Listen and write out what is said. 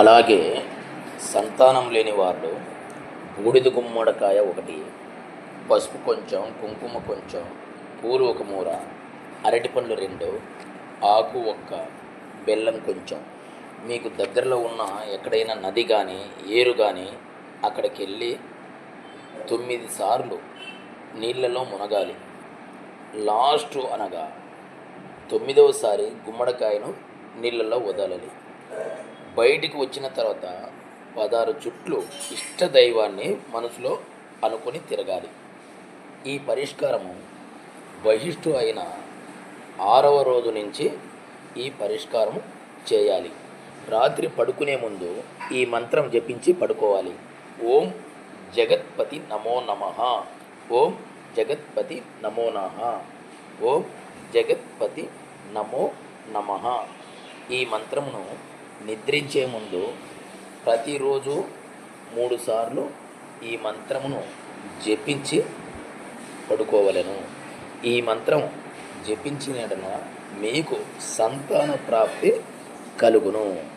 అలాగే సంతానం లేని వాళ్ళు బూడిద గుమ్మడికాయ ఒకటి పసుపు కొంచెం కుంకుమ కొంచెం పూలు ఒక మూర అరటిపండ్లు రెండు ఆకు ఒక్క బెల్లం కొంచెం. మీకు దగ్గరలో ఉన్న ఎక్కడైనా నది కానీ ఏరు కానీ అక్కడికి వెళ్ళి తొమ్మిది సార్లు నీళ్ళలో మునగాలి. లాస్ట్ అనగా తొమ్మిదవసారి గుమ్మడికాయను నీళ్ళల్లో వదలాలి. బయటికి వచ్చిన తర్వాత పదహారు చుట్లు ఇష్ట దైవాన్ని మనసులో అనుకొని తిరగాలి. ఈ పరిష్కారము బహిష్టు అయిన ఆరవ రోజు నుంచి ఈ పరిష్కారం చేయాలి. రాత్రి పడుకునే ముందు ఈ మంత్రం జపించి పడుకోవాలి. ఓం జగత్పతి నమో నమ. ఓం జగత్పతి నమో నమ. ఓం జగత్పతి నమో నమ. ఈ మంత్రమును నిద్రించే ముందు ప్రతిరోజు మూడుసార్లు ఈ మంత్రమును జపించి పడుకోవలెను. ఈ మంత్రం జపించిన మీకు సంతాన ప్రాప్తి కలుగును.